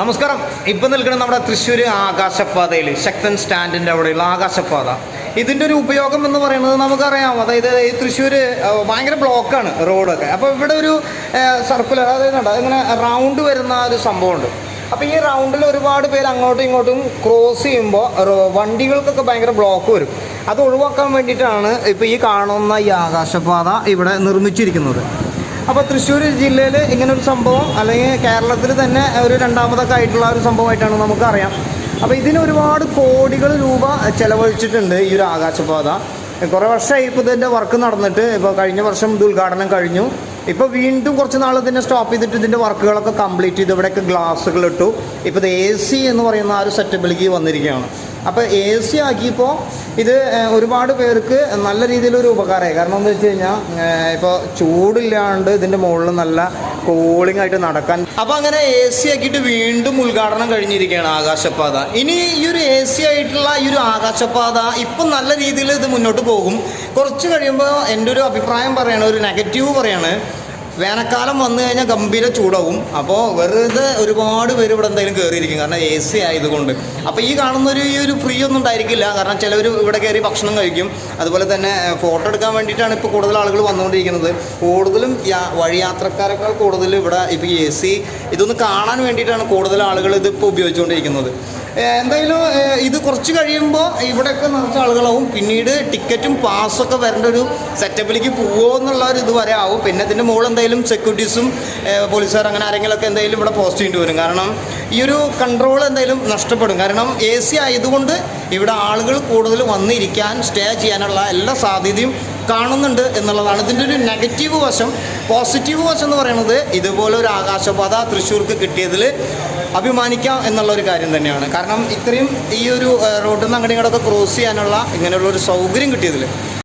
നമസ്കാരം. ഇപ്പം നിൽക്കുന്നത് നമ്മുടെ തൃശ്ശൂർ ആകാശപാതയിൽ ശക്തൻ സ്റ്റാൻഡിന്റെ അവിടെയുള്ള ആകാശപാത ഇതിന്റെ ഒരു ഉപയോഗം എന്ന് പറയുന്നത് നമുക്കറിയാം. അതായത് ഈ തൃശ്ശൂർ ഭയങ്കര ബ്ലോക്കാണ് റോഡൊക്കെ. അപ്പോൾ ഇവിടെ ഒരു സർക്കുലർ അതായത് ഇങ്ങനെ റൗണ്ട് വരുന്ന ഒരു സംഭവമുണ്ട്. അപ്പോൾ ഈ റൗണ്ടിൽ ഒരുപാട് പേര് അങ്ങോട്ടും ഇങ്ങോട്ടും ക്രോസ് ചെയ്യുമ്പോൾ വണ്ടികൾക്കൊക്കെ ഭയങ്കര ബ്ലോക്ക് വരും. അത് ഒഴിവാക്കാൻ വേണ്ടിയിട്ടാണ് ഇപ്പോൾ ഈ കാണുന്ന ഈ ആകാശപാത ഇവിടെ നിർമ്മിച്ചിരിക്കുന്നത്. അപ്പോൾ തൃശ്ശൂർ ജില്ലയിൽ ഇങ്ങനെ ഒരു സംഭവം അല്ലെങ്കിൽ കേരളത്തിൽ തന്നെ ഒരു രണ്ടാമതൊക്കെ ആയിട്ടുള്ള ഒരു സംഭവമായിട്ടാണ് നമുക്ക് അറിയാം അപ്പോൾ ഇതിന് ഒരുപാട് കോടികൾ രൂപ ചെലവഴിച്ചിട്ടുണ്ട് ഈ ഒരു ആകാശപാത. കുറേ വർഷമായി ഇപ്പോൾ ഇതിന്റെ വർക്ക് നടന്നിട്ട് ഇപ്പോൾ കഴിഞ്ഞ വർഷം ഇത് ഉദ്ഘാടനം കഴിഞ്ഞു. ഇപ്പോൾ വീണ്ടും കുറച്ച് നാൾ ഇതിനെ സ്റ്റോപ്പ് ചെയ്തിട്ട് ഇതിന്റെ വർക്കുകളൊക്കെ കംപ്ലീറ്റ് ചെയ്ത് ഇവിടെയൊക്കെ ഗ്ലാസ്സുകൾ ഇട്ടു. ഇപ്പോൾ ഇത് എ സി എന്ന് പറയുന്ന ആ ഒരു സെറ്റപ്പിലേക്ക് വന്നിരിക്കുകയാണ്. അപ്പോൾ എ സി ആക്കിയപ്പോൾ ഇത് ഒരുപാട് പേർക്ക് നല്ല രീതിയിലൊരു ഉപകാരമായി കാരണം എന്താ വെച്ച് കഴിഞ്ഞാൽ ഇപ്പോൾ ചൂടില്ലാണ്ട് ഇതിന്റെ മുകളിൽ നല്ല കൂളിംഗ് ആയിട്ട് നടക്കാൻ. അപ്പോൾ അങ്ങനെ എ സി ആക്കിയിട്ട് വീണ്ടും ഉദ്ഘാടനം കഴിഞ്ഞിരിക്കുകയാണ് ആകാശപാത. ഇനി ഈ ഒരു എ സി ആയിട്ടുള്ള ഈ ഒരു ആകാശപാത ഇപ്പം നല്ല രീതിയിൽ ഇത് മുന്നോട്ട് പോകും. കുറച്ച് കഴിയുമ്പോൾ എന്റെ ഒരു അഭിപ്രായം പറയണ ഒരു നെഗറ്റീവ് പറയാണ്. വേനൽക്കാലം വന്നു കഴിഞ്ഞാൽ ഗംഭീര ചൂടാവും അപ്പോൾ വെറുതെ ഒരുപാട് പേര് ഇവിടെ എന്തായാലും കയറിയിരിക്കും കാരണം എ സി ആയതുകൊണ്ട്. അപ്പോൾ ഈ കാണുന്ന ഒരു ഈ ഒരു ഫ്രീ ഒന്നും ഉണ്ടായിരിക്കില്ല. കാരണം ചിലവർ ഇവിടെ കയറി ഭക്ഷണം കഴിക്കും. അതുപോലെ തന്നെ ഫോട്ടോ എടുക്കാൻ വേണ്ടിയിട്ടാണ് ഇപ്പോൾ കൂടുതൽ ആളുകൾ വന്നുകൊണ്ടിരിക്കുന്നത്. കൂടുതലും വഴിയാത്രക്കാരെക്കാൾ കൂടുതൽ ഇവിടെ ഇപ്പോൾ എ സി ഇതൊന്ന് കാണാൻ വേണ്ടിയിട്ടാണ് കൂടുതൽ ആളുകൾ ഇതിപ്പോൾ ഉപയോഗിച്ചുകൊണ്ടിരിക്കുന്നത്. എന്തായാലും ഇത് കുറച്ച് കഴിയുമ്പോൾ ഇവിടെയൊക്കെ നിറച്ച ആളുകളാവും. പിന്നീട് ടിക്കറ്റും പാസ്സൊക്കെ വരേണ്ട ഒരു സെറ്റപ്പിലേക്ക് പോവുമോ എന്നുള്ള ഒരു ഇത് വരെ ആവും. പിന്നെ ഇതിന്റെ മുകളിൽ എന്തായാലും സെക്യൂരിറ്റീസും പോലീസുകാർ അങ്ങനെ ആരെങ്കിലുമൊക്കെ എന്തായാലും ഇവിടെ പോസ്റ്റ് ചെയ്യേണ്ടി വരും. കാരണം ഈ ഒരു കൺട്രോൾ എന്തായാലും നഷ്ടപ്പെടും. കാരണം എ സി ആയതുകൊണ്ട് ഇവിടെ ആളുകൾ കൂടുതൽ വന്നിരിക്കാൻ സ്റ്റേ ചെയ്യാനുള്ള എല്ലാ സാധ്യതയും കാണുന്നുണ്ട് എന്നുള്ളതാണ്. ഇതിന്റെ ഒരു നെഗറ്റീവ് വശം പോസിറ്റീവ് വശം എന്ന് പറയുന്നത് ഇതുപോലെ ഒരു ആകാശപാത തൃശ്ശൂർക്ക് കിട്ടിയതിൽ അഭിമാനിക്കാം എന്നുള്ള ഒരു കാര്യം തന്നെയാണ്. കാരണം ഇത്രയും ഈ ഒരു റോഡിൽ നിന്ന് അങ്ങോട്ടും ഇങ്ങോട്ടൊക്കെ ക്രോസ് ചെയ്യാനുള്ള ഇങ്ങനെയുള്ള ഒരു സൗകര്യം കിട്ടിയതിൽ.